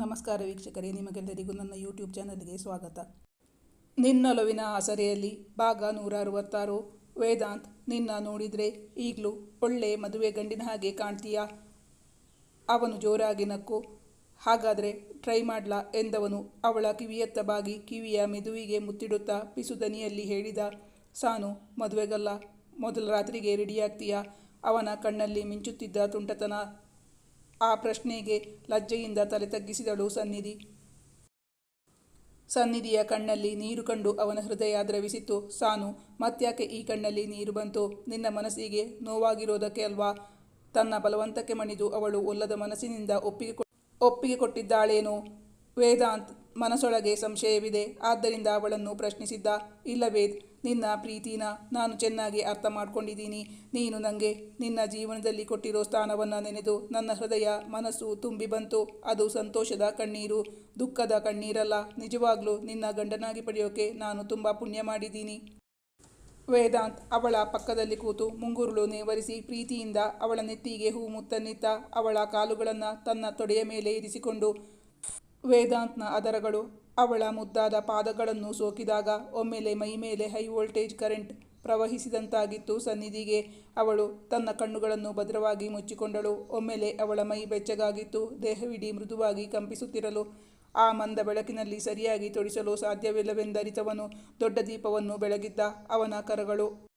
ನಮಸ್ಕಾರ ವೀಕ್ಷಕರೇ, ನಿಮಗೆಲ್ಲರಿಗೂ ನನ್ನ ಯೂಟ್ಯೂಬ್ ಚಾನಲ್ಗೆ ಸ್ವಾಗತ. ನಿನ್ನೊಲವಿನ ಆಸರೆಯಲ್ಲಿ ಭಾಗ ನೂರ ಅರವತ್ತಾರು ವೇದಾಂತ್ ನಿನ್ನ ನೋಡಿದರೆ ಈಗಲೂ ಒಳ್ಳೆ ಮದುವೆ ಗಂಡಿನ ಹಾಗೆ ಕಾಣ್ತೀಯಾ? ಅವನು ಜೋರಾಗಿ ನಕ್ಕು. ಹಾಗಾದರೆ ಟ್ರೈ ಮಾಡ್ಲಾ ಎಂದವನು ಅವಳ ಕಿವಿಯತ್ತ ಬಾಗಿ ಕಿವಿಯ ಮೆದುವಿಗೆ ಮುತ್ತಿಡುತ್ತಾ ಪಿಸುದನಿಯಲ್ಲಿ ಹೇಳಿದ, ಸಾನು, ಮದುವೆಗಲ್ಲ, ಮೊದಲ ರಾತ್ರಿಗೆ ರೆಡಿಯಾಗ್ತೀಯಾ ಅವನ ಕಣ್ಣಲ್ಲಿ ಮಿಂಚುತ್ತಿದ್ದ ತುಂಟತನ ಆ ಪ್ರಶ್ನೆಗೆ ಲಜ್ಜೆಯಿಂದ ತಲೆ ತಗ್ಗಿಸಿದಳು ಸನ್ನಿಧಿ. ಸನ್ನಿಧಿಯ ಕಣ್ಣಲ್ಲಿ ನೀರು ಕಂಡು ಅವನ ಹೃದಯ ದ್ರವಿಸಿತ್ತು. ಸಾನು ಮತ್ಯಾಕೆ ಈ ಕಣ್ಣಲ್ಲಿ ನೀರು ಬಂತು? ನಿನ್ನ ಮನಸ್ಸಿಗೆ ನೋವಾಗಿರೋದಕ್ಕೆ ಅಲ್ವಾ? ತನ್ನ ಬಲವಂತಕ್ಕೆ ಮಣಿದು ಅವಳು ಒಲ್ಲದ ಮನಸ್ಸಿನಿಂದ ಒಪ್ಪಿಗೆ ಒಪ್ಪಿಗೆ ಕೊಟ್ಟಿದ್ದಾಳೇನೋ? ವೇದಾಂತ್ ಮನಸೊಳಗೆ ಸಂಶಯವಿದೆ. ಆದ್ದರಿಂದ ಅವಳನ್ನು ಪ್ರಶ್ನಿಸಿದ್ದ, ಇಲ್ಲವೇ, ನಿನ್ನ ಪ್ರೀತಿನ ನಾನು ಚೆನ್ನಾಗಿ ಅರ್ಥ ಮಾಡ್ಕೊಂಡಿದ್ದೀನಿ. ನೀನು ನನಗೆ ನಿನ್ನ ಜೀವನದಲ್ಲಿ ಕೊಟ್ಟಿರೋ ಸ್ಥಾನವನ್ನು ನೆನೆದು ನನ್ನ ಹೃದಯ, ಮನಸ್ಸು ತುಂಬಿ ಬಂತು. ಅದು ಸಂತೋಷದ ಕಣ್ಣೀರು. ದುಃಖದ ಕಣ್ಣೀರಲ್ಲ, ನಿಜವಾಗ್ಲೂ ನಿನ್ನ ಗಂಡನಾಗಿ ಪಡೆಯೋಕೆ ನಾನು ತುಂಬ ಪುಣ್ಯ ಮಾಡಿದ್ದೀನಿ. ವೇದಾಂತ್ ಅವಳ ಪಕ್ಕದಲ್ಲಿ ಕೂತು ಮುಂಗುರುಳು ನೇವರಿಸಿ ಪ್ರೀತಿಯಿಂದ ಅವಳ ನೆತ್ತಿಗೆ ಹೂ ಮುತ್ತನ್ನಿತ್ತ ಅವಳ ಕಾಲುಗಳನ್ನು ತನ್ನ ತೊಡೆಯ ಮೇಲೆ ಇರಿಸಿಕೊಂಡು ವೇದಾಂತ್ನ ಅದರಗಳು. ಅವಳ ಮುದ್ದಾದ ಪಾದಗಳನ್ನು ಸೋಕಿದಾಗ ಒಮ್ಮೆಲೆ ಮೈ ಮೇಲೆ ಹೈ ವೋಲ್ಟೇಜ್ ಕರೆಂಟ್ ಪ್ರವಹಿಸಿದಂತಾಗಿತ್ತು. ಸನ್ನಿಧಿಗೆ ಅವಳು ತನ್ನ ಕಣ್ಣುಗಳನ್ನು ಭದ್ರವಾಗಿ ಮುಚ್ಚಿಕೊಂಡಳು. ಒಮ್ಮೆಲೆ ಅವಳ ಮೈ ಬೆಚ್ಚಗಾಗಿತ್ತು. ದೇಹವಿಡೀ ಮೃದುವಾಗಿ ಕಂಪಿಸುತ್ತಿರಲು ಆ ಮಂದ ಬೆಳಕಿನಲ್ಲಿ ಸರಿಯಾಗಿ ತೊಡಿಸಲು ಸಾಧ್ಯವಿಲ್ಲವೆಂದರಿತವನು ದೊಡ್ಡ ದೀಪವನ್ನು ಬೆಳಗಿದ್ದ ಅವನ ಕರಗಳು.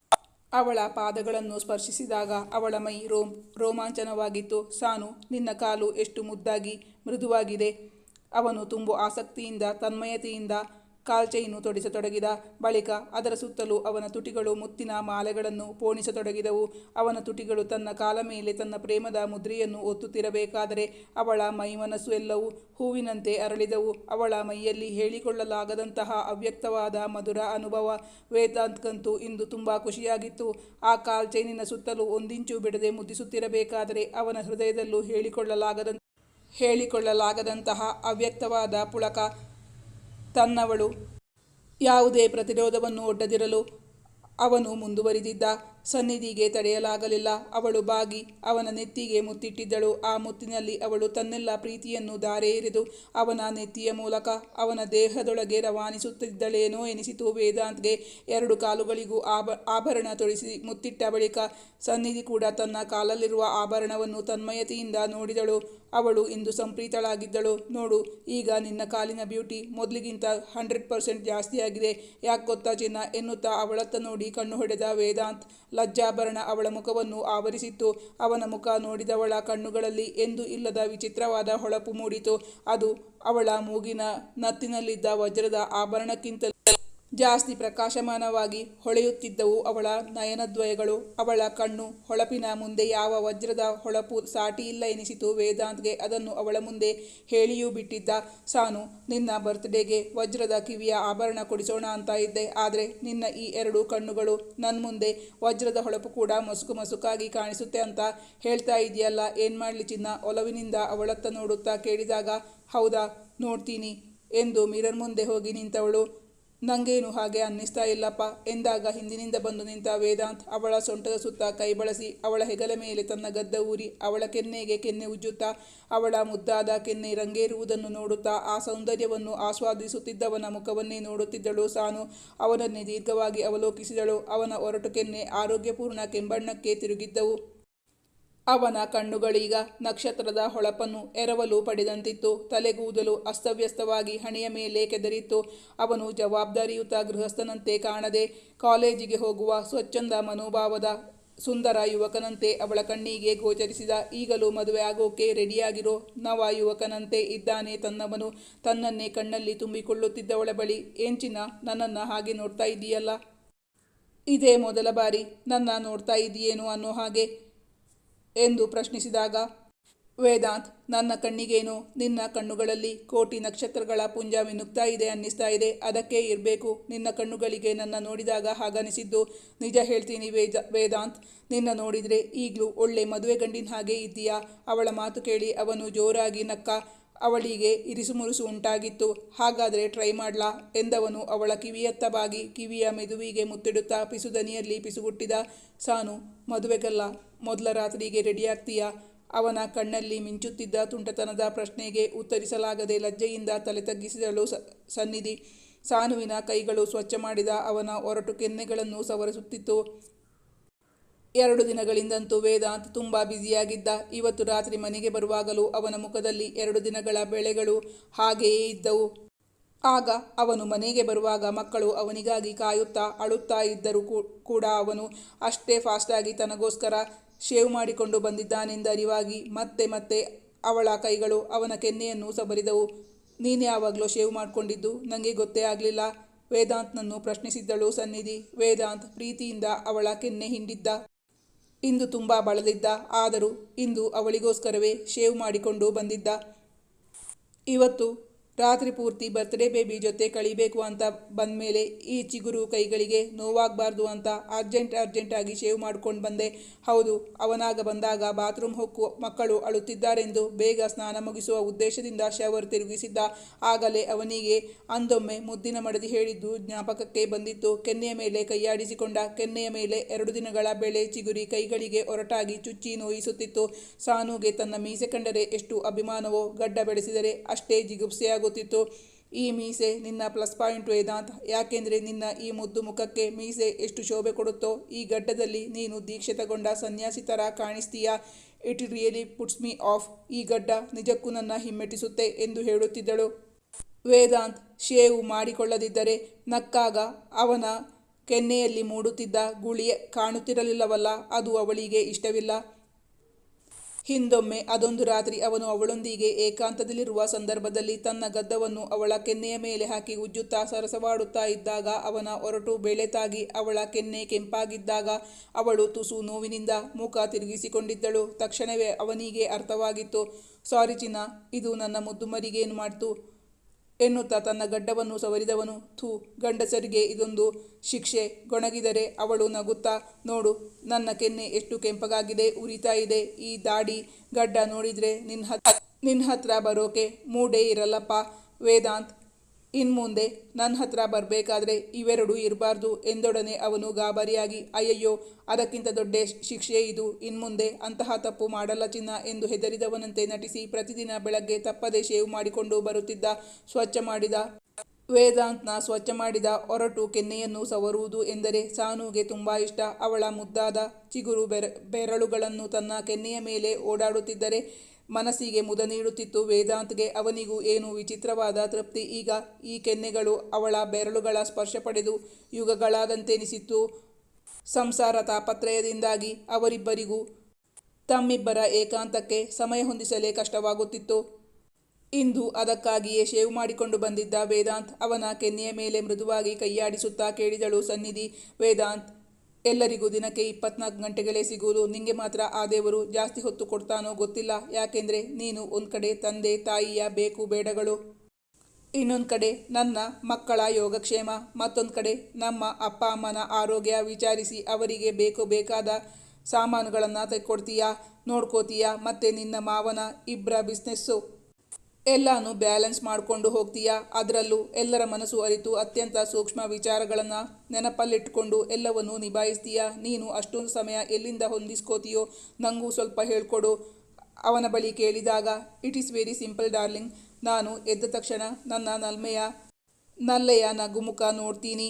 ಅವಳ ಪಾದಗಳನ್ನು ಸ್ಪರ್ಶಿಸಿದಾಗ ಅವಳ ಮೈ ರೋಮ್, ರೋಮಾಂಚನವಾಗಿತ್ತು. ಸಾನು, ನಿನ್ನ ಕಾಲು ಎಷ್ಟು ಮುದ್ದಾಗಿ ಮೃದುವಾಗಿದೆ. ಅವನು ತುಂಬು ಆಸಕ್ತಿಯಿಂದ, ತನ್ಮಯತೆಯಿಂದ ಕಾಲ್ಚೈನು ತೊಡಿಸತೊಡಗಿದ ಬಳಿಕ ಅದರ ಸುತ್ತಲೂ ಅವನ ತುಟಿಗಳು ಮುತ್ತಿನ ಮಾಲೆಗಳನ್ನು ಪೋಣಿಸತೊಡಗಿದವು. ಅವನ ತುಟಿಗಳು ತನ್ನ ಕಾಲ ಮೇಲೆ ತನ್ನ ಪ್ರೇಮದ ಮುದ್ರೆಯನ್ನು ಒತ್ತುತ್ತಿರಬೇಕಾದರೆ ಅವಳ ಮೈ ಮನಸ್ಸು ಎಲ್ಲವೂ ಹೂವಿನಂತೆ ಅರಳಿದವು. ಅವಳ ಮೈಯಲ್ಲಿ ಹೇಳಿಕೊಳ್ಳಲಾಗದಂತಹ ಅವ್ಯಕ್ತವಾದ ಮಧುರ ಅನುಭವ ವೇದಾಂತ್ಕಂತೂ ಇಂದು ತುಂಬ ಖುಷಿಯಾಗಿತ್ತು. ಆ ಕಾಲ್ಚೈನಿನ ಸುತ್ತಲೂ ಒಂದಿಂಚು ಬಿಡದೆ ಮುದ್ದಿಸುತ್ತಿರಬೇಕಾದರೆ ಅವನ ಹೃದಯದಲ್ಲೂ ಹೇಳಿಕೊಳ್ಳಲಾಗದ ಹೇಳಿಕೊಳ್ಳಲಾಗದಂತಹ ಅವ್ಯಕ್ತವಾದ ಪುಳಕ ತನ್ನವಳು. ಯಾವುದೇ ಪ್ರತಿರೋಧವನ್ನು ಒಡ್ಡದಿರಲು ಅವನು ಮುಂದುವರಿದಿದ್ದ. ಸನ್ನಿಧಿಗೆ ತಡೆಯಲಾಗಲಿಲ್ಲ. ಅವಳು ಬಾಗಿ, ಅವನ ನೆತ್ತಿಗೆ ಮುತ್ತಿಟ್ಟಿದ್ದಳು. ಆ ಮುತ್ತಿನಲ್ಲಿ ಅವಳು ತನ್ನೆಲ್ಲ ಪ್ರೀತಿಯನ್ನು ಧಾರೆ ಎರೆದು ಅವನ ನೆತ್ತಿಯ ಮೂಲಕ ಅವನ ದೇಹದೊಳಗೆ ರವಾನಿಸುತ್ತಿದ್ದಳೇನೋ ಎನಿಸಿತು. ವೇದಾಂತ್ಗೆ ಎರಡು ಕಾಲುಗಳಿಗೂ ಆಭ, ಆಭರಣ ತೊಡಿಸಿ ಮುತ್ತಿಟ್ಟ ಬಳಿಕ ಸನ್ನಿಧಿ ಕೂಡ ತನ್ನ ಕಾಲಲ್ಲಿರುವ ಆಭರಣವನ್ನು ತನ್ಮಯತೆಯಿಂದ ನೋಡಿದಳು. ಅವಳು ಇಂದು ಸಂಪ್ರೀತಳಾಗಿದ್ದಳು. ನೋಡು, ಈಗ ನಿನ್ನ ಕಾಲಿನ ಬ್ಯೂಟಿ ಮೊದಲಿಗಿಂತ ಹಂಡ್ರೆಡ್ ಪರ್ಸೆಂಟ್ ಜಾಸ್ತಿಯಾಗಿದೆ. ಯಾಕೆ ಗೊತ್ತಾ ಚಿನ್ನ? ಎನ್ನುತ್ತಾ ಅವಳತ್ತ ನೋಡಿ ಕಣ್ಣು ಹೊಡೆದ ವೇದಾಂತ್ ಲಜ್ಜಾಭರಣ ಅವಳ ಮುಖವನ್ನು ಆವರಿಸಿತ್ತು. ಅವನ ಮುಖ ನೋಡಿದವಳ ಕಣ್ಣುಗಳಲ್ಲಿ ಎಂದು ಇಲ್ಲದ ವಿಚಿತ್ರವಾದ ಹೊಳಪು ಮೂಡಿತು. ಅದು ಅವಳ ಮೂಗಿನ ನತ್ತಿನಲ್ಲಿದ್ದ ವಜ್ರದ ಆಭರಣಕ್ಕಿಂತ ಜಾಸ್ತಿ ಪ್ರಕಾಶಮಾನವಾಗಿ ಹೊಳೆಯುತ್ತಿದ್ದವು ಅವಳ ನಯನದ್ವಯಗಳು. ಅವಳ ಕಣ್ಣು ಹೊಳಪಿನ ಮುಂದೆ ಯಾವ ವಜ್ರದ ಹೊಳಪು ಸಾಟಿ ಇಲ್ಲ ಎನಿಸಿತು. ವೇದಾಂತ್ಗೆ ಅದನ್ನು ಅವಳ ಮುಂದೆ ಹೇಳಿಯೂ ಬಿಟ್ಟಿದ್ದ. ಸಾನು, ನಿನ್ನ ಬರ್ತ್ಡೇಗೆ ವಜ್ರದ ಕಿವಿಯ ಆಭರಣ ಕೊಡಿಸೋಣ ಅಂತ ಇದ್ದೆ. ಆದರೆ ನಿನ್ನ ಈ ಎರಡು ಕಣ್ಣುಗಳು ನನ್ನ ಮುಂದೆ ವಜ್ರದ ಹೊಳಪು ಕೂಡ ಮಸುಕು ಮಸುಕಾಗಿ ಕಾಣಿಸುತ್ತೆ ಅಂತ ಹೇಳ್ತಾ ಇದೆಯಲ್ಲ ಏನು ಮಾಡಲಿ ಚಿನ್ನ? ಒಲವಿನಿಂದ ಅವಳತ್ತ ನೋಡುತ್ತಾ ಕೇಳಿದಾಗ, ಹೌದಾ ನೋಡ್ತೀನಿ ಎಂದು ಮಿರರ್ ಮುಂದೆ ಹೋಗಿ ನಿಂತವಳು. ನಂಗೇನು ಹಾಗೆ ಅನ್ನಿಸ್ತಾ ಇಲ್ಲಪ್ಪ, ಎಂದಾಗ ಹಿಂದಿನಿಂದ ಬಂದು ನಿಂತ ವೇದಾಂತ್ ಅವಳ ಸೊಂಟದ ಸುತ್ತ ಕೈ ಬಳಸಿ ಅವಳ ಹೆಗಲ ಮೇಲೆ ತನ್ನ ಗದ್ದ ಊರಿ ಅವಳ ಕೆನ್ನೆಗೆ ಕೆನ್ನೆ ಉಜ್ಜುತ್ತಾ ಅವಳ ಮುದ್ದಾದ ಕೆನ್ನೆ ರಂಗೇರುವುದನ್ನು ನೋಡುತ್ತಾ ಆ ಸೌಂದರ್ಯವನ್ನು ಆಸ್ವಾದಿಸುತ್ತಿದ್ದವನ ಮುಖವನ್ನೇ ನೋಡುತ್ತಿದ್ದಳು ಸಾನು. ಅವನನ್ನೇ ದೀರ್ಘವಾಗಿ ಅವಲೋಕಿಸಿದಳು. ಅವನ ಒರಟು ಕೆನ್ನೆ ಆರೋಗ್ಯಪೂರ್ಣ ಕೆಂಬಣ್ಣಕ್ಕೆ ತಿರುಗಿದ್ದವು. ಅವನ ಕಣ್ಣುಗಳೀಗ ನಕ್ಷತ್ರದ ಹೊಳಪನ್ನು ಎರವಲು ಪಡೆದಂತಿತ್ತು. ತಲೆಗೂದಲು ಅಸ್ತವ್ಯಸ್ತವಾಗಿ ಹಣೆಯ ಮೇಲೆ ಕೆದರಿತ್ತು. ಅವನು ಜವಾಬ್ದಾರಿಯುತ ಗೃಹಸ್ಥನಂತೆ ಕಾಣದೆ ಕಾಲೇಜಿಗೆ ಹೋಗುವ ಸ್ವಚ್ಛಂದ ಮನೋಭಾವದ ಸುಂದರ ಯುವಕನಂತೆ ಅವಳ ಕಣ್ಣಿಗೆ ಗೋಚರಿಸಿದ. ಈಗಲೂ ಮದುವೆ ಆಗೋಕೆ ರೆಡಿಯಾಗಿರೋ ನವ ಯುವಕನಂತೆ ಇದ್ದಾನೆ ತನ್ನವನು. ತನ್ನನ್ನೇ ಕಣ್ಣಲ್ಲಿ ತುಂಬಿಕೊಳ್ಳುತ್ತಿದ್ದವಳ ಬಳಿ ಏಂಚಿನ ನನ್ನನ್ನು ಹಾಗೆ ನೋಡ್ತಾ ಇದೆಯಲ್ಲ? ಇದೇ ಮೊದಲ ಬಾರಿ. ನನ್ನ ನೋಡ್ತಾ ಇದೆಯೇನು ಅನ್ನೋ ಹಾಗೆ ಎಂದು ಪ್ರಶ್ನಿಸಿದಾಗ, ವೇದಾಂತ್, ನನ್ನ ಕಣ್ಣಿಗೇನು? ನಿನ್ನ ಕಣ್ಣುಗಳಲ್ಲಿ ಕೋಟಿ ನಕ್ಷತ್ರಗಳ ಪುಂಜ ಮಿನುಗ್ತಾ ಇದೆ ಅನ್ನಿಸ್ತಾ ಇದೆ. ಅದಕ್ಕೆ ಇರಬೇಕು. ನಿನ್ನ ಕಣ್ಣುಗಳಿಗೆ ನನ್ನ ನೋಡಿದಾಗ ಹಾಗನಿಸಿದ್ದು ನಿಜ ಹೇಳ್ತೀನಿ ವೇದ ವೇದಾಂತ್. ನಿನ್ನ ನೋಡಿದರೆ ಈಗಲೂ ಒಳ್ಳೆ ಮದುವೆ ಗಂಡಿನ ಹಾಗೆ ಇದ್ದೀಯಾ? ಅವಳ ಮಾತು ಕೇಳಿ ಅವನು ಜೋರಾಗಿ ನಕ್ಕ ಅವಳಿಗೆ ಇರಿಸುಮುರುಸು ಉಂಟಾಗಿತ್ತು. ಹಾಗಾದರೆ ಟ್ರೈ ಮಾಡ್ಲಾ ಎಂದವನು ಅವಳ ಕಿವಿಯತ್ತ ಬಾಗಿ ಕಿವಿಯ ಮೆದುವಿಗೆ ಮುತ್ತಿಡುತ್ತಾ ಪಿಸುದನಿಯಲ್ಲಿ ಪಿಸುಗುಟ್ಟಿದ, ಸಾನು, ಮದುವೆಗಲ್ಲ, ಮೊದಲ ರಾತ್ರಿಗೆ ರೆಡಿಯಾಗ್ತೀಯ? ಅವನ ಕಣ್ಣಲ್ಲಿ ಮಿಂಚುತ್ತಿದ್ದ ತುಂಟತನದ ಪ್ರಶ್ನೆಗೆ ಉತ್ತರಿಸಲಾಗದೆ ಲಜ್ಜೆಯಿಂದ ತಲೆ ತಗ್ಗಿಸಿದಳು ಸನ್ನಿಧಿ. ಸಾನುವಿನ ಕೈಗಳು ಸ್ವಚ್ಛ ಮಾಡಿದ ಅವನ ಒರಟು ಕೆನ್ನೆಗಳನ್ನು ಸವರಿಸುತ್ತಿತ್ತು. ಎರಡು ದಿನಗಳಿಂದಂತೂ ವೇದಾಂತ್ ತುಂಬ ಬ್ಯುಸಿಯಾಗಿದ್ದ. ಇವತ್ತು ರಾತ್ರಿ ಮನೆಗೆ ಬರುವಾಗಲೂ ಅವನ ಮುಖದಲ್ಲಿ ಎರಡು ದಿನಗಳ ಬೆಳೆಗಳು ಹಾಗೆಯೇ ಇದ್ದವು. ಆಗ ಅವನು ಮನೆಗೆ ಬರುವಾಗ ಮಕ್ಕಳು ಅವನಿಗಾಗಿ ಕಾಯುತ್ತಾ ಅಳುತ್ತಾ ಇದ್ದರೂ ಕೂಡ ಅವನು ಅಷ್ಟೇ ಫಾಸ್ಟಾಗಿ ತನಗೋಸ್ಕರ ಶೇವ್ ಮಾಡಿಕೊಂಡು ಬಂದಿದ್ದಾನೆಂದು ಅರಿವಾಗಿ ಮತ್ತೆ ಮತ್ತೆ ಅವಳ ಕೈಗಳು ಅವನ ಕೆನ್ನೆಯನ್ನು ಸಬರಿದವು ನೀನು ಯಾವಾಗಲೂ ಶೇವ್ ಮಾಡಿಕೊಂಡಿದ್ದು? ನನಗೆ ಗೊತ್ತೇ ಆಗಲಿಲ್ಲ. ವೇದಾಂತ್ನನ್ನು ಪ್ರಶ್ನಿಸಿದ್ದಳು ಸನ್ನಿಧಿ. ವೇದಾಂತ್ ಪ್ರೀತಿಯಿಂದ ಅವಳ ಕೆನ್ನೆ ಹಿಂಡಿದ್ದ. ಇಂದು ತುಂಬ ಬಳಲಿದ್ದ ಆದರೂ ಇಂದು ಅವಳಿಗೋಸ್ಕರವೇ ಶೇವ್ ಮಾಡಿಕೊಂಡು ಬಂದಿದ್ದ. ಇವತ್ತು ರಾತ್ರಿ ಪೂರ್ತಿ ಬರ್ತ್ಡೇ ಬೇಬಿ ಜೊತೆ ಕಳಿಬೇಕು ಅಂತ ಬಂದ ಮೇಲೆ ಈ ಚಿಗುರು ಕೈಗಳಿಗೆ ನೋವಾಗಬಾರ್ದು ಅಂತ ಅರ್ಜೆಂಟ್ ಅರ್ಜೆಂಟಾಗಿ ಶೇವ್ ಮಾಡ್ಕೊಂಡು ಬಂದೆ. ಹೌದು, ಅವನಾಗ ಬಂದಾಗ ಬಾತ್ರೂಮ್ ಹೊಕ್ಕು ಮಕ್ಕಳು ಅಳುತ್ತಿದ್ದಾರೆಂದು ಬೇಗ ಸ್ನಾನ ಮುಗಿಸುವ ಉದ್ದೇಶದಿಂದ ಶವರ್ ತಿರುಗಿಸಿದ್ದ. ಆಗಲೇ ಅವನಿಗೆ ಅಂದೊಮ್ಮೆ ಮುದ್ದಿನ ಮಡದಿ ಹೇಳಿದ್ದು ಜ್ಞಾಪಕಕ್ಕೆ ಬಂದಿತ್ತು. ಕೆನ್ನೆಯ ಮೇಲೆ ಕೈಯಾಡಿಸಿಕೊಂಡ, ಕೆನ್ನೆಯ ಮೇಲೆ ಎರಡು ದಿನಗಳ ಬೆಳೆ ಚಿಗುರಿ ಕೈಗಳಿಗೆ ಒರಟಾಗಿ ಚುಚ್ಚಿ ನೋಯಿಸುತ್ತಿತ್ತು. ಸಾನುಗೆ ತನ್ನ ಮೀಸೆ ಕಂಡರೆ ಎಷ್ಟು ಅಭಿಮಾನವೋ, ಗಡ್ಡ ಬೆಳೆಸಿದರೆ ಅಷ್ಟೇ ಜಿಗುಪ್ಸೆಯಾಗುತ್ತಿತ್ತು ಈ ಮೀಸೆ ನಿನ್ನ ಪ್ಲಸ್ ಪಾಯಿಂಟ್ ವೇದಾಂತ್. ಯಾಕೆಂದರೆ ನಿನ್ನ ಈ ಮುದ್ದು ಮುಖಕ್ಕೆ ಮೀಸೆ ಎಷ್ಟು ಶೋಭೆ ಕೊಡುತ್ತೋ, ಈ ಗಡ್ಡದಲ್ಲಿ ನೀನು ದೀಕ್ಷೆ ತಗೊಂಡ ಸನ್ಯಾಸಿ ಥರ ಕಾಣಿಸ್ತೀಯಾ? It really puts me off ಈ ಗಡ್ಡ ನಿಜಕ್ಕೂ ನನ್ನ ಹಿಮ್ಮೆಟ್ಟಿಸುತ್ತೆ ಎಂದು ಹೇಳುತ್ತಿದ್ದಳು. ವೇದಾಂತ್ ಶೇವು ಮಾಡಿಕೊಳ್ಳದಿದ್ದರೆ ನಕ್ಕಾಗ ಅವನ ಕೆನ್ನೆಯಲ್ಲಿ ಮೂಡುತ್ತಿದ್ದ ಗುಳಿ ಕಾಣುತ್ತಿರಲಿಲ್ಲವಲ್ಲ, ಅದು ಅವಳಿಗೆ ಇಷ್ಟವಿಲ್ಲ. ಹಿಂದೊಮ್ಮೆ ಅದೊಂದು ರಾತ್ರಿ ಅವನು ಅವಳೊಂದಿಗೆ ಏಕಾಂತದಲ್ಲಿರುವ ಸಂದರ್ಭದಲ್ಲಿ ತನ್ನ ಗದ್ದವನ್ನು ಅವಳ ಕೆನ್ನೆಯ ಮೇಲೆ ಹಾಕಿ ಉಜ್ಜುತ್ತಾ ಸರಸವಾಡುತ್ತಾ ಇದ್ದಾಗ ಅವನ ಒರಟು ಬೆಳೆತಾಗಿ ಅವಳ ಕೆನ್ನೆ ಕೆಂಪಾಗಿದ್ದಾಗ ಅವಳು ತುಸು ನೋವಿನಿಂದ ಮುಖ ತಿರುಗಿಸಿಕೊಂಡಿದ್ದಳು. ತಕ್ಷಣವೇ ಅವನಿಗೆ ಅರ್ಥವಾಗಿತ್ತು, ಸಾರಿ ಚಿನ್ನ, ಇದು ನನ್ನ ಮುದ್ದು ಮರಿಗೇನು ಮಾಡ್ತು? ಎನ್ನುತ್ತಾ ತನ್ನ ಗಡ್ಡವನ್ನು ಸವರಿದವನು. ಥೂ, ಗಂಡಸರಿಗೆ ಇದೊಂದು ಶಿಕ್ಷೆ. ಗೊಣಗಿದರೆ ಅವಳು ನಗುತ್ತಾ, ನೋಡು, ನನ್ನ ಕೆನ್ನೆ ಎಷ್ಟು ಕೆಂಪಗಾಗಿದೆ, ಉರಿತಾ ಇದೆ. ಈ ದಾಡಿ ಗಡ್ಡ ನೋಡಿದರೆ ನಿನ್ನ ನಿನ್ನ ಹತ್ರ ಬರೋಕೆ ಮೂಡೇ ಇರಲ್ಲಪ್ಪ. ವೇದಾಂತ್ ಇನ್ಮುಂದೆ ನನ್ನ ಹತ್ರ ಬರಬೇಕಾದ್ರೆ ಇವೆರಡು ಇರಬಾರ್ದು ಎಂದೊಡನೆ ಅವನು ಗಾಬರಿಯಾಗಿ, ಅಯ್ಯಯ್ಯೋ, ಅದಕ್ಕಿಂತ ದೊಡ್ಡ ಶಿಕ್ಷೆ ಇದು. ಇನ್ಮುಂದೆ ಅಂತಹ ತಪ್ಪು ಮಾಡಲ್ಲ ಚಿನ್ನ ಎಂದು ಹೆದರಿದವನಂತೆ ನಟಿಸಿ ಪ್ರತಿದಿನ ಬೆಳಗ್ಗೆ ತಪ್ಪದೆ ಶೇವ್ ಮಾಡಿಕೊಂಡು ಬರುತ್ತಿದ್ದ ಸ್ವಚ್ಛ ಮಾಡಿದ ವೇದಾಂತ್ನ ಸ್ವಚ್ಛ ಮಾಡಿದ ಒರಟು ಕೆನ್ನೆಯನ್ನು ಸವರುವುದು ಎಂದರೆ ಸಾನುಗೆ ತುಂಬ ಇಷ್ಟ. ಅವಳ ಮುದ್ದಾದ ಚಿಗುರು ಬೆರ, ಬೆರಳುಗಳನ್ನು ತನ್ನ ಕೆನ್ನೆಯ ಮೇಲೆ ಓಡಾಡುತ್ತಿದ್ದರೆ ಮನಸ್ಸಿಗೆ ಮುದ ನೀಡುತ್ತಿತ್ತು. ವೇದಾಂತ್ಗೆ ಅವನಿಗೂ ಏನು ವಿಚಿತ್ರವಾದ ತೃಪ್ತಿ. ಈಗ ಈ ಕೆನ್ನೆಗಳು ಅವಳ ಬೆರಳುಗಳ ಸ್ಪರ್ಶ ಪಡೆದು ಯುಗಗಳಾದಂತೆನಿಸಿತ್ತು. ಸಂಸಾರ ತಾಪತ್ರಯದಿಂದಾಗಿ ಅವರಿಬ್ಬರಿಗೂ ತಮ್ಮಿಬ್ಬರ ಏಕಾಂತಕ್ಕೆ ಸಮಯ ಹೊಂದಿಸಲೇ ಕಷ್ಟವಾಗುತ್ತಿತ್ತು. ಇಂದು ಅದಕ್ಕಾಗಿಯೇ ಶೇವ್ ಮಾಡಿಕೊಂಡು ಬಂದಿದ್ದ ವೇದಾಂತ್ ಅವನ ಕೆನ್ನೆಯ ಮೇಲೆ ಮೃದುವಾಗಿ ಕೈಯಾಡಿಸುತ್ತಾ ಕೇಳಿದಳು ಸನ್ನಿಧಿ ವೇದಾಂತ್. ಎಲ್ಲರಿಗೂ ದಿನಕ್ಕೆ ಇಪ್ಪತ್ನಾಲ್ಕು ಗಂಟೆಗಳೇ ಸಿಗುವುದು. ನಿಂಗೆ ಮಾತ್ರ ಆ ದೇವರು ಜಾಸ್ತಿ ಹೊತ್ತು ಕೊಡ್ತಾನೋ ಗೊತ್ತಿಲ್ಲ. ಯಾಕೆಂದರೆ ನೀನು ಒಂದು ಕಡೆ ತಂದೆ, ತಾಯಿಯ ಬೇಕು ಬೇಡಗಳು. ಇನ್ನೊಂದು ಕಡೆ ನನ್ನ ಮಕ್ಕಳ ಯೋಗಕ್ಷೇಮ, ಮತ್ತೊಂದು ಕಡೆ ನಮ್ಮ ಅಪ್ಪ, ಅಮ್ಮನ ಆರೋಗ್ಯ ವಿಚಾರಿಸಿ ಅವರಿಗೆ ಬೇಕು ಬೇಕಾದ ಸಾಮಾನುಗಳನ್ನು ತೆಕ್ಕೊಡ್ತೀಯಾ, ನೋಡ್ಕೋತೀಯಾ, ಮತ್ತು ನಿನ್ನ ಮಾವನ ಇಬ್ಬರ ಬಿಸ್ನೆಸ್ಸು ಎಲ್ಲಾನು ಬ್ಯಾಲೆನ್ಸ್ ಮಾಡಿಕೊಂಡು ಹೋಗ್ತೀಯಾ? ಅದರಲ್ಲೂ ಎಲ್ಲರ ಮನಸ್ಸು ಅರಿತು ಅತ್ಯಂತ ಸೂಕ್ಷ್ಮ ವಿಚಾರಗಳನ್ನು ನೆನಪಲ್ಲಿಟ್ಟುಕೊಂಡು ಎಲ್ಲವನ್ನು ನಿಭಾಯಿಸ್ತೀಯಾ? ನೀನು ಅಷ್ಟೊಂದು ಸಮಯ ಎಲ್ಲಿಂದ ಹೊಂದಿಸ್ಕೋತೀಯೋ? ನನಗೂ ಸ್ವಲ್ಪ ಹೇಳ್ಕೊಡು. ಅವನ ಬಳಿ ಕೇಳಿದಾಗ it is very simple darling ನಾನು ಎದ್ದ ತಕ್ಷಣ ನನ್ನ ನಲ್ಮೆಯ, ನಲ್ಲೆಯ ನಗುಮುಖ ನೋಡ್ತೀನಿ.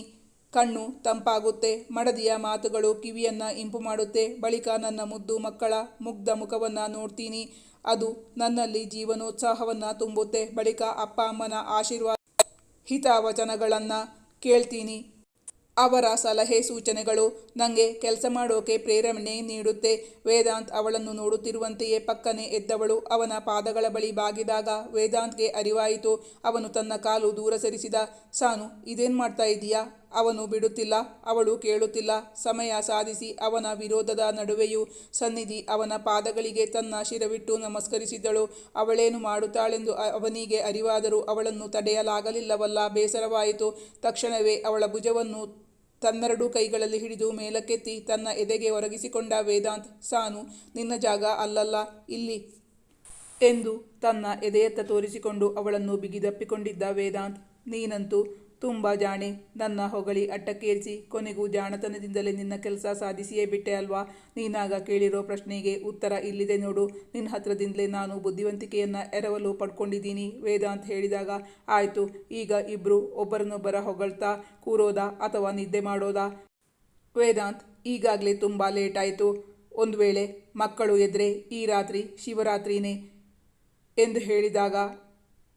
ಕಣ್ಣು ತಂಪಾಗುತ್ತೆ, ಮಡದಿಯ ಮಾತುಗಳು ಕಿವಿಯನ್ನು ಇಂಪು ಮಾಡುತ್ತೆ. ಬಳಿಕ ನನ್ನ ಮುದ್ದು ಮಕ್ಕಳ ಮುಗ್ಧ ಮುಖವನ್ನು ನೋಡ್ತೀನಿ. ಅದು ನನ್ನಲ್ಲಿ ಜೀವನೋತ್ಸಾಹವನ್ನು ತುಂಬುತ್ತೆ. ಬಳಿಕ ಅಪ್ಪ ಅಮ್ಮನ ಆಶೀರ್ವಾದ ಹಿತವಚನಗಳನ್ನು ಕೇಳ್ತೀನಿ. ಅವರ ಸಲಹೆ ಸೂಚನೆಗಳು ನನಗೆ ಕೆಲಸ ಮಾಡೋಕೆ ಪ್ರೇರಣೆ ನೀಡುತ್ತೆ. ವೇದಾಂತ್ ಅವಳನ್ನು ನೋಡುತ್ತಿರುವಂತೆಯೇ ಪಕ್ಕನೆ ಎದ್ದವಳು. ಅವನ ಪಾದಗಳ ಬಳಿ ಬಾಗಿದಾಗ ವೇದಾಂತ್ಗೆ ಅರಿವಾಯಿತು. ಅವನು ತನ್ನ ಕಾಲು ದೂರ ಸರಿಸಿದ, ಸಾನು, ಇದೇನು ಮಾಡ್ತಾ ಇದೀಯಾ? ಅವನು ಬಿಡುತ್ತಿಲ್ಲ, ಅವಳು ಕೇಳುತ್ತಿಲ್ಲ. ಸಮಯ ಸಾಧಿಸಿ ಅವನ ವಿರೋಧದ ನಡುವೆಯೂ ಸನ್ನಿಧಿ ಅವನ ಪಾದಗಳಿಗೆ ತನ್ನ ಶಿರವಿಟ್ಟು ನಮಸ್ಕರಿಸಿದ್ದಳು ಅವಳೇನು ಮಾಡುತ್ತಾಳೆಂದು ಅವನಿಗೆ ಅರಿವಾದರೂ ಅವಳನ್ನು ತಡೆಯಲಾಗಲಿಲ್ಲವಲ್ಲ. ಬೇಸರವಾಯಿತು. ತಕ್ಷಣವೇ ಅವಳ ಭುಜವನ್ನು ತನ್ನೆರಡು ಕೈಗಳಲ್ಲಿ ಹಿಡಿದು ಮೇಲಕ್ಕೆತ್ತಿ ತನ್ನ ಎದೆಗೆ ಒರಗಿಸಿಕೊಂಡ ವೇದಾಂತ್, ಸಾನು, ನಿನ್ನ ಜಾಗ ಅಲ್ಲಲ್ಲ. ಇಲ್ಲಿ ಎಂದು ತನ್ನ ಎದೆಯತ್ತ ತೋರಿಸಿಕೊಂಡು ಅವಳನ್ನು ಬಿಗಿದಪ್ಪಿಕೊಂಡಿದ್ದ ವೇದಾಂತ್, ನೀನಂತೂ ತುಂಬ ಜಾಣೆ. ನನ್ನ ಹೊಗಳಿ ಅಟ್ಟಕ್ಕೇರಿಸಿ, ಕೊನೆಗೂ ಜಾಣತನದಿಂದಲೇ ನಿನ್ನ ಕೆಲಸ ಸಾಧಿಸಿಯೇ ಬಿಟ್ಟೆ ಅಲ್ವಾ? ನೀನಾಗ ಕೇಳಿರೋ ಪ್ರಶ್ನೆಗೆ ಉತ್ತರ ಇಲ್ಲಿದೆ ನೋಡು. ನಿನ್ನ ಹತ್ರದಿಂದಲೇ ನಾನು ಬುದ್ಧಿವಂತಿಕೆಯನ್ನು ಎರವಲು ಪಡ್ಕೊಂಡಿದ್ದೀನಿ ವೇದಾಂತ್ ಹೇಳಿದಾಗ. ಆಯಿತು, ಈಗ ಇಬ್ಬರು ಒಬ್ಬರನ್ನೊಬ್ಬರ ಹೊಗಳ್ತಾ ಕೂರೋದಾ ಅಥವಾ ನಿದ್ದೆ ಮಾಡೋದಾ? ವೇದಾಂತ್, ಈಗಾಗಲೇ ತುಂಬ ಲೇಟ್ ಆಯಿತು ಒಂದು ವೇಳೆ ಮಕ್ಕಳು ಎದ್ರೆ ಈ ರಾತ್ರಿ ಶಿವರಾತ್ರಿನೇ ಎಂದು ಹೇಳಿದಾಗ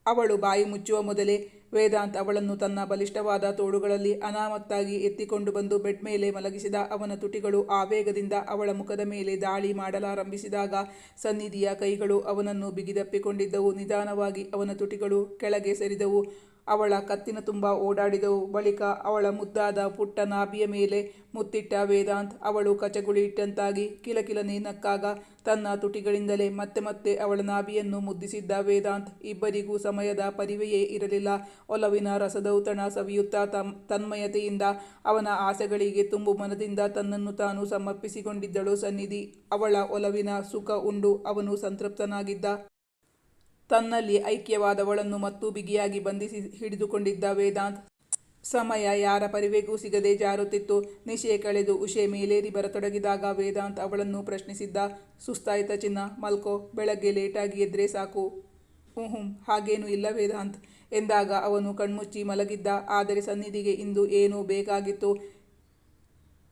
ಅವಳು ಬಾಯಿ ಮುಚ್ಚುವ ಮೊದಲೇ ವೇದಾಂತ್ ಅವಳನ್ನು ತನ್ನ ಬಲಿಷ್ಠವಾದ ತೋಳುಗಳಲ್ಲಿ ಅನಾಮತ್ತಾಗಿ ಎತ್ತಿಕೊಂಡು ಬಂದು ಬೆಡ್ ಮೇಲೆ ಮಲಗಿಸಿದ ಅವನ ತುಟಿಗಳು ಆವೇಗದಿಂದ ಅವಳ ಮುಖದ ಮೇಲೆ ದಾಳಿ ಮಾಡಲಾರಂಭಿಸಿದಾಗ ಸನ್ನಿಧಿಯ ಕೈಗಳು ಅವನನ್ನು ಬಿಗಿದಪ್ಪಿಕೊಂಡಿದ್ದವು. ನಿಧಾನವಾಗಿ ಅವನ ತುಟಿಗಳು ಕೆಳಗೆ ಸರಿದವು. ಅವಳ ಕತ್ತಿನ ತುಂಬ ಓಡಾಡಿದವು. ಬಳಿಕ ಅವಳ ಮುದ್ದಾದ ಪುಟ್ಟ ನಾಭಿಯ ಮೇಲೆ ಮುತ್ತಿಟ್ಟ ವೇದಾಂತ್ ಅವಳು ಕಚಗುಳಿಯಿಟ್ಟಂತಾಗಿ ಕಿಲಕಿಲನೆ ನಕ್ಕಾಗ ತನ್ನ ತುಟಿಗಳಿಂದಲೇ ಮತ್ತೆ ಮತ್ತೆ ಅವಳ ನಾಭಿಯನ್ನು ಮುದ್ದಿಸಿದ್ದ ವೇದಾಂತ್, ಇಬ್ಬರಿಗೂ ಸಮಯದ ಪರಿವೆಯೇ ಇರಲಿಲ್ಲ. ಒಲವಿನ ರಸದೌತಣ ಸವಿಯುತ್ತಾ ತನ್ಮಯತೆಯಿಂದ ಅವನ ಆಸೆಗಳಿಗೆ ತುಂಬು ಮನದಿಂದ ತನ್ನನ್ನು ತಾನು ಸಮರ್ಪಿಸಿಕೊಂಡಿದ್ದಳು ಸನ್ನಿಧಿ. ಅವಳ ಒಲವಿನ ಸುಖ ಉಂಡು, ಅವನು ಸಂತೃಪ್ತನಾಗಿದ್ದ. ತನ್ನಲ್ಲಿ ಐಕ್ಯವಾದವಳನ್ನು ಮತ್ತು ಬಿಗಿಯಾಗಿ ಬಂಧಿಸಿ ಹಿಡಿದುಕೊಂಡಿದ್ದ ವೇದಾಂತ್, ಸಮಯ ಯಾರ ಪರಿವೆಗೂ ಸಿಗದೆ ಜಾರುತ್ತಿತ್ತು. ನಿಶೆ ಕಳೆದು ಉಷೆ ಮೇಲೇರಿ ಬರತೊಡಗಿದಾಗ ವೇದಾಂತ್ ಅವಳನ್ನು ಪ್ರಶ್ನಿಸಿದ್ದ, ಸುಸ್ತಾಯಿತ ಚಿನ್ನ, ಮಲ್ಕೋ, ಬೆಳಗ್ಗೆ ಲೇಟಾಗಿ ಎದ್ರೆ ಸಾಕು. ಹ್ಞೂ ಹಾಗೇನೂ ಇಲ್ಲ ವೇದಾಂತ್, ಎಂದಾಗ ಅವನು ಕಣ್ಮುಚ್ಚಿ ಮಲಗಿದ್ದ, ಆದರೆ ಸನ್ನಿಧಿಗೆ ಇಂದು ಏನೋ ಬೇಕಾಗಿತ್ತು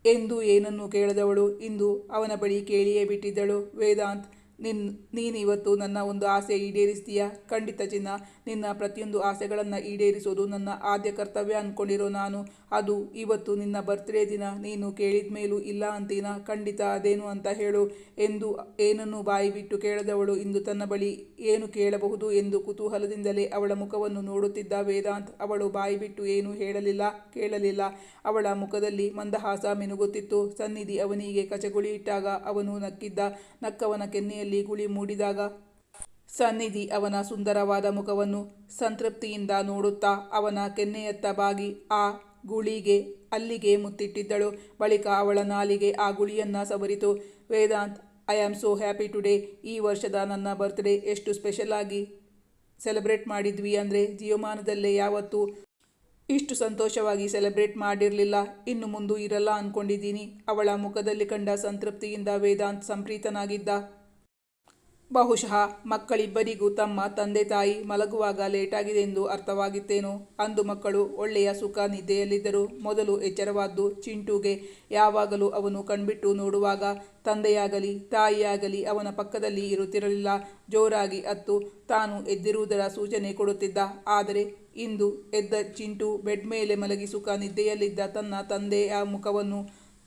ಎಂದು ಏನನ್ನು ಕೇಳದವಳು. ಇಂದು ಅವನ ಬಳಿ ಕೇಳಿಯೇ ಬಿಟ್ಟಿದ್ದಳು ವೇದಾಂತ್. ನಿನ್ ನೀನು ಇವತ್ತು ನನ್ನ ಒಂದು ಆಸೆ ಈಡೇರಿಸ್ತೀಯ? ಖಂಡಿತ ಚಿನ್ನ. ನಿನ್ನ ಪ್ರತಿಯೊಂದು ಆಸೆಗಳನ್ನು ಈಡೇರಿಸೋದು ನನ್ನ ಆದ್ಯ ಕರ್ತವ್ಯ ಅಂದ್ಕೊಂಡಿರೋ ನಾನು. ಅದು ಇವತ್ತು ನಿನ್ನ ಬರ್ತ್ಡೇ ದಿನ. ನೀನು ಕೇಳಿದ ಮೇಲೂ ಇಲ್ಲ ಅಂತೀನ? ಖಂಡಿತ ಅದೇನು ಅಂತ ಹೇಳು ಎಂದು ಏನನ್ನು ಬಾಯಿ ಬಿಟ್ಟು ಕೇಳದವಳು. ಇಂದು ತನ್ನ ಬಳಿ ಏನು ಕೇಳಬಹುದು ಎಂದು ಕುತೂಹಲದಿಂದಲೇ ಅವಳ ಮುಖವನ್ನು ನೋಡುತ್ತಿದ್ದ ವೇದಾಂತ್ ಅವಳು ಬಾಯಿ ಬಿಟ್ಟು ಏನೂ ಹೇಳಲಿಲ್ಲ, ಕೇಳಲಿಲ್ಲ. ಅವಳ ಮುಖದಲ್ಲಿ ಮಂದಹಾಸ ಮಿನುಗುತ್ತಿತ್ತು. ಸನ್ನಿಧಿ ಅವನಿಗೆ ಕಚಗುಳಿ ಇಟ್ಟಾಗ ಅವನು ನಕ್ಕಿದ್ದ ನಕ್ಕವನ ಕೆನ್ನೆಯಲ್ಲಿ ಗುಳಿ ಮೂಡಿದಾಗ ಸನ್ನಿಧಿ ಅವನ ಸುಂದರವಾದ ಮುಖವನ್ನು ಸಂತೃಪ್ತಿಯಿಂದ ನೋಡುತ್ತಾ ಅವನ ಕೆನ್ನೆಯತ್ತ ಬಾಗಿ ಆ ಗುಳಿಗೆ, ಅಲ್ಲಿಗೆ ಮುತ್ತಿಟ್ಟಿದ್ದಳು. ಬಳಿಕ ಅವಳ ನಾಲಿಗೆ ಆ ಗುಳಿಯನ್ನ ಸವರಿತು. Vedant I am so happy today ಈ ವರ್ಷದ ನನ್ನ ಬರ್ತ್ಡೇ ಎಷ್ಟು ಸ್ಪೆಷಲ್ ಆಗಿ ಸೆಲೆಬ್ರೇಟ್ ಮಾಡಿದ್ವಿ ಅಂದರೆ ಜೀವಮಾನದಲ್ಲೇ ಯಾವತ್ತೂ ಇಷ್ಟು ಸಂತೋಷವಾಗಿ ಸೆಲೆಬ್ರೇಟ್ ಮಾಡಿರಲಿಲ್ಲ. ಇನ್ನು ಮುಂದೆ ಇರಲ್ಲ ಅಂದ್ಕೊಂಡಿದ್ದೀನಿ ಅವಳ ಮುಖದಲ್ಲಿ ಕಂಡ ಸಂತೃಪ್ತಿಯಿಂದ ವೇದಾಂತ್ ಸಂಪ್ರೀತನಾಗಿದ್ದ. ಬಹುಶಃ ಮಕ್ಕಳಿಬ್ಬರಿಗೂ ತಮ್ಮ ತಂದೆ ತಾಯಿ ಮಲಗುವಾಗ ಲೇಟಾಗಿದೆ ಎಂದು ಅರ್ಥವಾಗಿತ್ತೇನೋ? ಅಂದು ಮಕ್ಕಳು ಒಳ್ಳೆಯ ಸುಖ ನಿದ್ದೆಯಲ್ಲಿದ್ದರು ಮೊದಲು ಎಚ್ಚರವಾದ್ದು ಚಿಂಟುಗೆ. ಯಾವಾಗಲೂ ಅವನು ಕಣ್ಬಿಟ್ಟು ನೋಡುವಾಗ ತಂದೆಯಾಗಲಿ, ತಾಯಿಯಾಗಲಿ ಅವನ ಪಕ್ಕದಲ್ಲಿ ಇರುತ್ತಿರಲಿಲ್ಲ. ಜೋರಾಗಿ ಅತ್ತು ತಾನು ಎದ್ದಿರುವುದರ ಸೂಚನೆ ಕೊಡುತ್ತಿದ್ದ. ಆದರೆ ಇಂದು ಎದ್ದ ಚಿಂಟು ಬೆಡ್ ಮೇಲೆ ಮಲಗಿ ಸುಖ ನಿದ್ದೆಯಲ್ಲಿದ್ದ ತನ್ನ ತಂದೆಯ ಮುಖವನ್ನು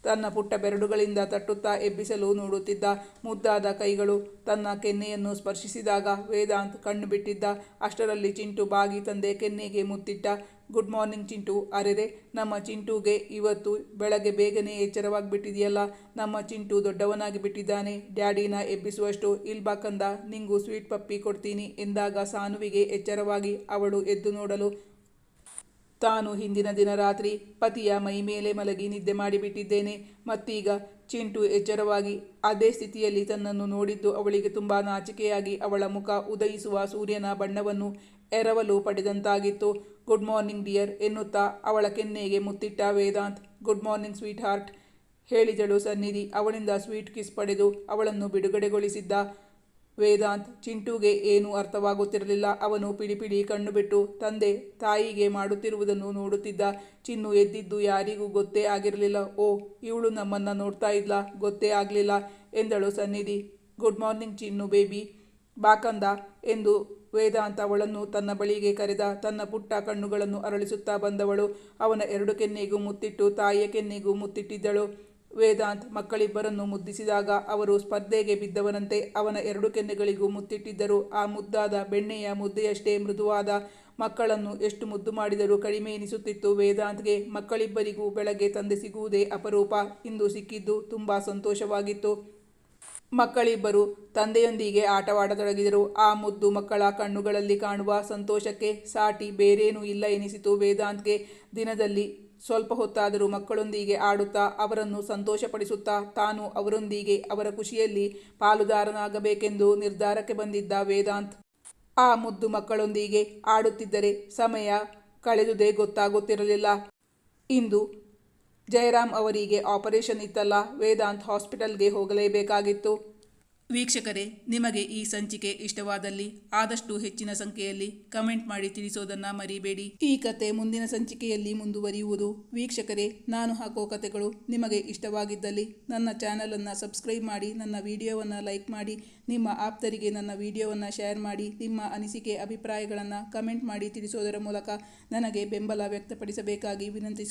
ತನ್ನ ಪುಟ್ಟ ಬೆರಡುಗಳಿಂದ ತಟ್ಟುತ್ತಾ ಎಬ್ಬಿಸಲು ನೋಡುತ್ತಿದ್ದ ಮುದ್ದಾದ ಕೈಗಳು ತನ್ನ ಕೆನ್ನೆಯನ್ನು ಸ್ಪರ್ಶಿಸಿದಾಗ ವೇದಾಂತ್ ಕಣ್ಣು ಬಿಟ್ಟಿದ್ದ. ಅಷ್ಟರಲ್ಲಿ ಚಿಂಟು ಬಾಗಿ ತಂದೆ ಕೆನ್ನೆಗೆ ಮುತ್ತಿಟ್ಟ. Good morning Chintu. ಅರೆರೆ, ನಮ್ಮ ಚಿಂಟುಗೆ ಇವತ್ತು ಬೆಳಗ್ಗೆ ಬೇಗನೆ ಎಚ್ಚರವಾಗಿಬಿಟ್ಟಿದೆಯಲ್ಲ? ನಮ್ಮ ಚಿಂಟು ದೊಡ್ಡವನಾಗಿ ಬಿಟ್ಟಿದ್ದಾನೆ. ಡ್ಯಾಡಿನ ಎಬ್ಬಿಸುವಷ್ಟು ಇಲ್ಬಾ ಕಂದ, ನಿಂಗೂ ಸ್ವೀಟ್ ಪಪ್ಪಿ ಕೊಡ್ತೀನಿ ಎಂದಾಗ ಸಾನುವಿಗೆ ಎಚ್ಚರವಾಗಿ ಅವಳು ಎದ್ದು ನೋಡಲು ತಾನು ಹಿಂದಿನ ದಿನ ರಾತ್ರಿ ಪತಿಯ ಮೈ ಮೇಲೆ ಮಲಗಿ ನಿದ್ದೆ ಮಾಡಿಬಿಟ್ಟಿದ್ದೇನೆ. ಮತ್ತೀಗ ಚಿಂಟು ಎಚ್ಚರವಾಗಿ ಅದೇ ಸ್ಥಿತಿಯಲ್ಲಿ ತನ್ನನ್ನು ನೋಡಿದ್ದು ಅವಳಿಗೆ ತುಂಬ ನಾಚಿಕೆಯಾಗಿ ಅವಳ ಮುಖ ಉದಯಿಸುವ ಸೂರ್ಯನ ಬಣ್ಣವನ್ನು ಎರವಲು ಪಡೆದಂತಾಗಿತ್ತು. ಗುಡ್ ಮಾರ್ನಿಂಗ್ ಡಿಯರ್ ಎನ್ನುತ್ತಾ ಅವಳ ಕೆನ್ನೆಗೆ ಮುತ್ತಿಟ್ಟ Vedant, good morning sweetheart ಹೇಳಿದಳು ಸನ್ನಿಧಿ. ಅವಳಿಂದ ಸ್ವೀಟ್ ಕಿಸ್ ಪಡೆದು ಅವಳನ್ನು ಬಿಡುಗಡೆಗೊಳಿಸಿದ್ದ ವೇದಾಂತ್, ಚಿಂಟುಗೆ ಏನೂ ಅರ್ಥವಾಗುತ್ತಿರಲಿಲ್ಲ. ಅವನು ಪಿಡಿ ಪಿಡಿ ಕಣ್ಣು ಬಿಟ್ಟು, ತಂದೆ, ತಾಯಿಗೆ ಮಾಡುತ್ತಿರುವುದನ್ನು ನೋಡುತ್ತಿದ್ದ ಚಿನ್ನು ಎದ್ದಿದ್ದು ಯಾರಿಗೂ ಗೊತ್ತೇ ಆಗಿರಲಿಲ್ಲ. ಓ, ಇವಳು ನಮ್ಮನ್ನು ನೋಡ್ತಾ ಇದ್ಲ? ಗೊತ್ತೇ ಆಗಲಿಲ್ಲ, ಎಂದಳು ಸನ್ನಿಧಿ. ಗುಡ್ ಮಾರ್ನಿಂಗ್ ಚಿನ್ನು ಬೇಬಿ. ಬಾಕಂದ ಎಂದು ವೇದಾಂತ ಅವಳನ್ನು ತನ್ನ ಬಳಿಗೆ ಕರೆದ. ತನ್ನ ಪುಟ್ಟ ಕಣ್ಣುಗಳನ್ನು ಅರಳಿಸುತ್ತಾ ಬಂದವಳು. ಅವನ ಎರಡು ಕೆನ್ನೆಗೂ ಮುತ್ತಿಟ್ಟು, ತಾಯಿಯ ಕೆನ್ನೆಗೂ ಮುತ್ತಿಟ್ಟಿದ್ದಳು. ವೇದಾಂತ್ ಮಕ್ಕಳಿಬ್ಬರನ್ನು ಮುದ್ದಿಸಿದಾಗ ಅವರು ಸ್ಪರ್ಧೆಗೆ ಬಿದ್ದವನಂತೆ ಅವನ ಎರಡು ಕೆನ್ನೆಗಳಿಗೂ ಮುತ್ತಿಟ್ಟಿದ್ದರು. ಆ ಮುದ್ದಾದ ಬೆಣ್ಣೆಯ ಮುದ್ದೆಯಷ್ಟೇ ಮೃದುವಾದ ಮಕ್ಕಳನ್ನು ಎಷ್ಟು ಮುದ್ದು ಮಾಡಿದರೂ ಕಡಿಮೆ ಎನಿಸುತ್ತಿತ್ತು. ವೇದಾಂತ್ಗೆ ಮಕ್ಕಳಿಬ್ಬರಿಗೂ ಬೆಳಗ್ಗೆ ತಂದೆ ಸಿಗುವುದೇ ಅಪರೂಪ. ಇಂದು ಸಿಕ್ಕಿದ್ದು ತುಂಬ ಸಂತೋಷವಾಗಿತ್ತು. ಮಕ್ಕಳಿಬ್ಬರು ತಂದೆಯೊಂದಿಗೆ ಆಟವಾಡತೊಡಗಿದರು. ಆ ಮುದ್ದು ಮಕ್ಕಳ ಕಣ್ಣುಗಳಲ್ಲಿ ಕಾಣುವ ಸಂತೋಷಕ್ಕೆ ಸಾಟಿ ಬೇರೇನೂ ಇಲ್ಲ ಎನಿಸಿತು. ವೇದಾಂತ್ಗೆ ದಿನದಲ್ಲಿ ಸ್ವಲ್ಪ ಹೊತ್ತಾದರೂ ಮಕ್ಕಳೊಂದಿಗೆ ಆಡುತ್ತಾ ಅವರನ್ನು ಸಂತೋಷಪಡಿಸುತ್ತಾ ತಾನು ಅವರೊಂದಿಗೆ ಅವರ ಖುಷಿಯಲ್ಲಿ ಪಾಲುದಾರನಾಗಬೇಕೆಂದು ನಿರ್ಧಾರಕ್ಕೆ ಬಂದಿದ್ದ ವೇದಾಂತ್, ಆ ಮುದ್ದು ಮಕ್ಕಳೊಂದಿಗೆ ಆಡುತ್ತಿದ್ದರೆ ಸಮಯ ಕಳೆದುದೇ ಗೊತ್ತಾಗುತ್ತಿರಲಿಲ್ಲ. ಇಂದು ಜಯರಾಮ್ ಅವರಿಗೆ ಆಪರೇಷನ್ ಇತ್ತಲ್ಲ, ವೇದಾಂತ್ ಹಾಸ್ಪಿಟಲ್ಗೆ ಹೋಗಲೇಬೇಕಾಗಿತ್ತು. ವೀಕ್ಷಕರೇ, ನಿಮಗೆ ಈ ಸಂಚಿಕೆ ಇಷ್ಟವಾದಲ್ಲಿ ಆದಷ್ಟು ಹೆಚ್ಚಿನ ಸಂಖ್ಯೆಯಲ್ಲಿ ಕಮೆಂಟ್ ಮಾಡಿ ತಿಳಿಸೋದನ್ನ ಮರಿಬೇಡಿ. ಈ ಕತೆ ಮುಂದಿನ ಸಂಚಿಕೆಯಲ್ಲಿ ಮುಂದುವರಿಯುವುದು. ವೀಕ್ಷಕರೇ, ನಾನು ಹಾಕೋ ಕತೆಗಳು ನಿಮಗೆ ಇಷ್ಟವಾಗಿದ್ದಲ್ಲಿ ನನ್ನ ಚಾನಲನ್ನು ಸಬ್ಸ್ಕ್ರೈಬ್ ಮಾಡಿ, ನನ್ನ ವಿಡಿಯೋವನ್ನು ಲೈಕ್ ಮಾಡಿ, ನಿಮ್ಮ ಆಪ್ತರಿಗೆ ನನ್ನ ವಿಡಿಯೋವನ್ನು ಶೇರ್ ಮಾಡಿ, ನಿಮ್ಮ ಅನಿಸಿಕೆ, ಅಭಿಪ್ರಾಯಗಳನ್ನು ಕಮೆಂಟ್ ಮಾಡಿ ತಿಳಿಸೋದರ ಮೂಲಕ ನನಗೆ ಬೆಂಬಲ ವ್ಯಕ್ತಪಡಿಸಬೇಕಾಗಿ ವಿನಂತಿಸಿ